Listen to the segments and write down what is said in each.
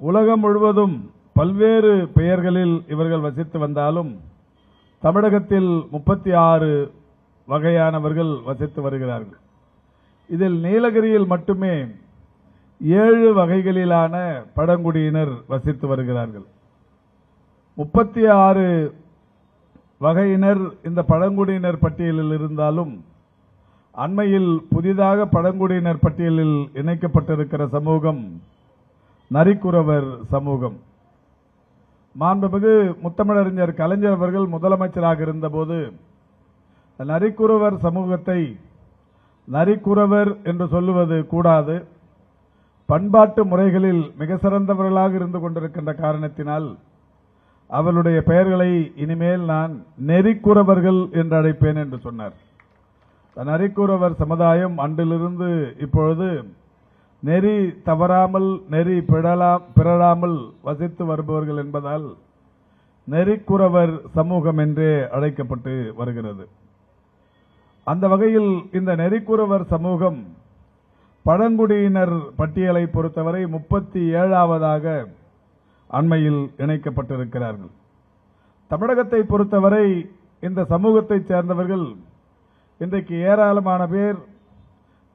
உலகம் முழுவதும் பல்வேறு பெயர்களில் இவர்கள் வசித்து வந்தாலும் தமிழகத்தில் முப்பத்தி ஆறு வகையானவர்கள் வசித்து வருகிறார்கள். இதில் நீலகிரியில் மட்டுமே ஏழு வகைகளிலான பழங்குடியினர் வசித்து வருகிறார்கள். முப்பத்தி ஆறு வகையினர் இந்த பழங்குடியினர் பட்டியலில் இருந்தாலும் அண்மையில் புதிதாக பழங்குடியினர் பட்டியலில் இணைக்கப்பட்டிருக்கிற சமூகம் நரிக்குறவர் சமூகம். மாண்புமிகு முத்தமிழறிஞர் கலைஞர் அவர்கள் முதலமைச்சராக இருந்தபோது நரிக்குறவர் சமூகத்தை நரிக்குறவர் என்று சொல்லுவது கூடாது. பண்பாட்டு முறைகளில் மிக சிறந்தவர்களாக இருந்து கொண்டிருக்கின்ற காரணத்தினால் அவருடைய பெயர்களை இனிமேல் நான் நெறிக்குறவர்கள் என்று அழைப்பேன் என்று சொன்னார். நரிக்குறவர் சமுதாயம் அன்றிலிருந்து இப்பொழுது நெறி தவறாமல் நெறி பிழலாம் பிறழாமல் வசித்து வருபவர்கள் என்பதால் நெறிக்குறவர் சமூகம் என்றே அழைக்கப்பட்டு வருகிறது. அந்த வகையில் இந்த நெறிக்குறவர் சமூகம் பழங்குடியினர் பட்டியலை பொறுத்தவரை முப்பத்தி ஏழாவதாக அண்மையில் இணைக்கப்பட்டிருக்கிறார்கள். தமிழகத்தை பொறுத்தவரை இந்த சமூகத்தைச் சேர்ந்தவர்கள் இன்றைக்கு ஏராளமான பேர்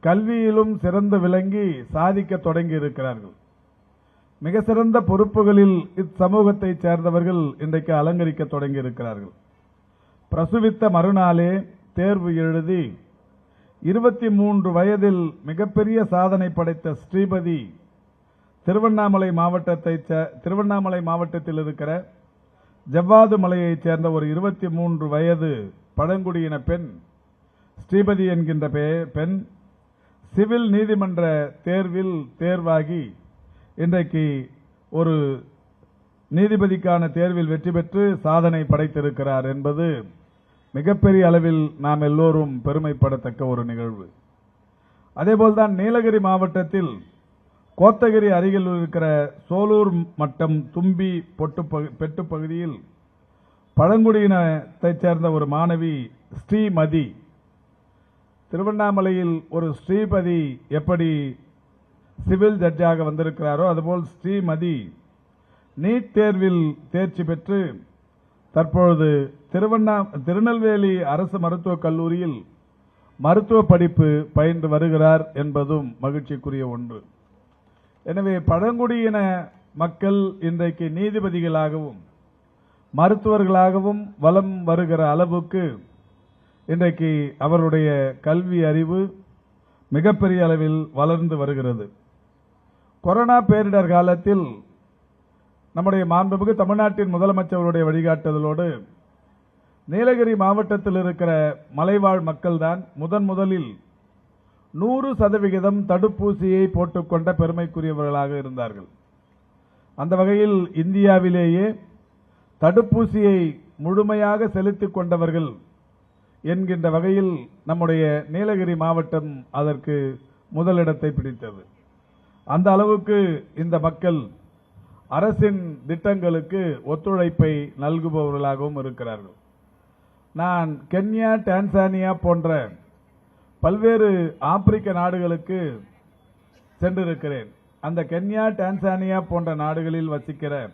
கல்வியிலும் சிறந்து விளங்கி சாதிக்க தொடங்கி இருக்கிறார்கள் மிக சிறந்த பொறுப்புகளில் இச்சமூகத்தைச் சேர்ந்தவர்கள் இன்றைக்கு அலங்கரிக்க தொடங்கி இருக்கிறார்கள் பிரசுவித்த மறுநாளே தேர்வு எழுதி இருபத்தி மூன்று வயதில் மிகப்பெரிய சாதனை படைத்த ஸ்ரீபதி திருவண்ணாமலை மாவட்டத்தை சே- திருவண்ணாமலை மாவட்டத்தில் இருக்கிற ஜவ்வாது மலையைச் சேர்ந்த ஒரு இருபத்தி மூன்று வயது பழங்குடியின பெண் ஸ்ரீபதி என்கின்ற பெ- பெண் சிவில் நீதிமன்ற தேர்வில் தேர்வாகி இன்றைக்கு ஒரு நீதிபதிக்கான தேர்வில் வெற்றி பெற்று சாதனை படைத்திருக்கிறார் என்பது மிகப்பெரிய அளவில் நாம் எல்லோரும் பெருமைப்படத்தக்க ஒரு நிகழ்வு. அதேபோல்தான் நீலகிரி மாவட்டத்தில் கோத்தகிரி அருகில் இருக்கிற சோலூர் மட்டம் தும்பி பொட்டு பகு- பெட்டு பகுதியில் பழங்குடியினத்தைச் சேர்ந்த ஒரு மாணவி ஸ்ரீமதி திருவண்ணாமலையில் ஒரு ஸ்ரீபதி எப்படி சிவில் ஜட்ஜாக வந்திருக்கிறாரோ அதுபோல் ஸ்ரீமதி நீட் தேர்வில் தேர்ச்சி பெற்று தற்பொழுது திருவண்ணா திருநெல்வேலி அரசு மருத்துவக் கல்லூரியில் மருத்துவ படிப்பு பயின்று வருகிறார் என்பதும் மகிழ்ச்சிக்குரிய ஒன்று. எனவே பழங்குடியின மக்கள் இன்றைக்கு நீதிபதிகளாகவும் மருத்துவர்களாகவும் வலம் வருகிற அளவுக்கு இன்றைக்கு அவருடைய கல்வி அறிவு மிகப்பெரிய அளவில் வளர்ந்து வருகிறது. கொரோனா பேரிடர் காலத்தில் நம்முடைய மாண்புமிகு தமிழ்நாட்டின் முதலமைச்சருடைய வழிகாட்டுதலோடு நீலகிரி மாவட்டத்தில் இருக்கிற மலைவாழ் மக்கள்தான் முதன் முதலில் நூறு சதவிகிதம் தடுப்பூசியை போட்டுக்கொண்ட பெருமைக்குரியவர்களாக இருந்தார்கள். அந்த வகையில் இந்தியாவிலேயே தடுப்பூசியை முழுமையாக செலுத்திக் கொண்டவர்கள் என்கின்ற வகையில் நம்முடைய நீலகிரி மாவட்டம் அதற்கு முதலிடத்தை பிடித்தது. அந்த அளவுக்கு இந்த மக்கள் அரசின் திட்டங்களுக்கு ஒத்துழைப்பை நல்குபவர்களாகவும் இருக்கிறார்கள். நான் கென்யா டான்சானியா போன்ற பல்வேறு ஆப்பிரிக்க நாடுகளுக்கு சென்றிருக்கிறேன். அந்த கென்யா டான்சானியா போன்ற நாடுகளில் வசிக்கிற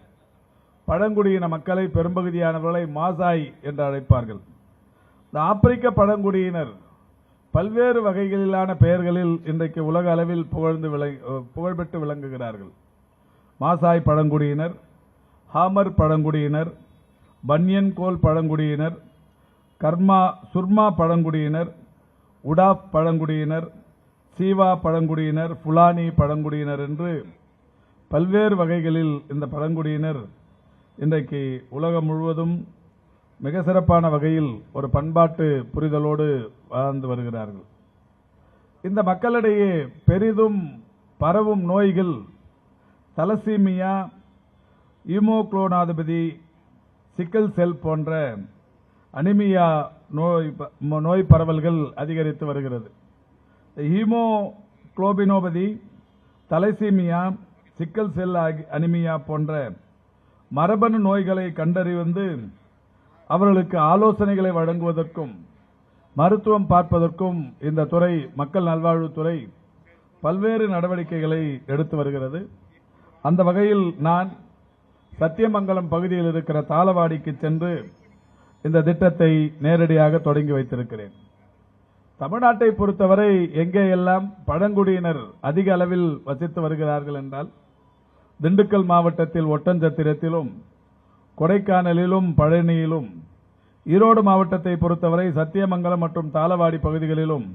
பழங்குடியின மக்களை பெரும்பகுதியானவர்களை மாசாய் என்று அழைப்பார்கள். இந்த ஆப்பிரிக்க பழங்குடியினர் பல்வேறு வகைகளிலான பெயர்களில் இன்றைக்கு உலக அளவில் புகழ்ந்து விளை- புகழ்பெற்று விளங்குகிறார்கள். மாசாய் பழங்குடியினர் ஹாமர் பழங்குடியினர் பன்யன் கோல் பழங்குடியினர் கர்மா சுர்மா பழங்குடியினர் உடாப் பழங்குடியினர் சீவா பழங்குடியினர் ஃபுலானி பழங்குடியினர் என்று பல்வேறு வகைகளில் இந்த பழங்குடியினர் இன்றைக்கு உலகம் முழுவதும் மிக சிறப்பான வகையில் ஒரு பண்பாட்டு புரிதலோடு வாழ்ந்து வருகிறார்கள். இந்த மக்களிடையே பெரிதும் பரவும் நோய்கள் தலசீமியா ஈமோக்ளோனாதிபதி சிக்கல் செல் போன்ற அனிமியா நோய் ப- நோய் பரவல்கள் அதிகரித்து வருகிறது. ஹீமோக்ளோபினோபதி தலைசீமியா சிக்கல் செல் ஆகி- அனிமியா போன்ற மரபணு நோய்களை கண்டறிந்து அவர்களுக்கு ஆலோசனைகளை வழங்குவதற்கும் மருத்துவம் பார்ப்பதற்கும் இந்த துறை மக்கள் நல்வாழ்வுத்துறை பல்வேறு நடவடிக்கைகளை எடுத்து வருகிறது. அந்த வகையில் நான் சத்தியமங்கலம் பகுதியில் இருக்கிற தாளவாடிக்கு சென்று இந்த திட்டத்தை நேரடியாக தொடங்கி வைத்திருக்கிறேன். தமிழ்நாட்டை பொறுத்தவரை எங்கே எல்லாம் பழங்குடியினர் அதிக அளவில் வசித்து வருகிறார்கள் என்றால் திண்டுக்கல் மாவட்டத்தில் ஒட்டஞ்சத்திரத்திலும் கொடைக்கானலிலும் பழனியிலும் ஈரோடு மாவட்டத்தை பொறுத்தவரை சத்தியமங்கலம் மற்றும் தாளவாடி பகுதிகளிலும்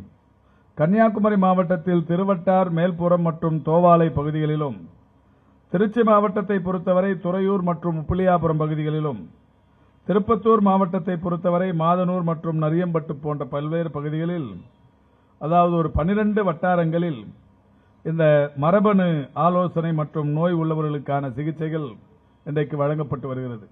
கன்னியாகுமரி மாவட்டத்தில் திருவட்டார் மேல்புறம் மற்றும் தோவாலை பகுதிகளிலும் திருச்சி மாவட்டத்தை பொறுத்தவரை துறையூர் மற்றும் உப்பிலியாபுரம் பகுதிகளிலும் திருப்பத்தூர் மாவட்டத்தை பொறுத்தவரை மாதனூர் மற்றும் நரியம்பட்டு போன்ற பல்வேறு பகுதிகளில் அதாவது ஒரு பனிரெண்டு வட்டாரங்களில் இந்த மரபணு ஆலோசனை மற்றும் நோய் உள்ளவர்களுக்கான சிகிச்சைகள் இன்றைக்கு வழங்கப்பட்டு வருகிறது.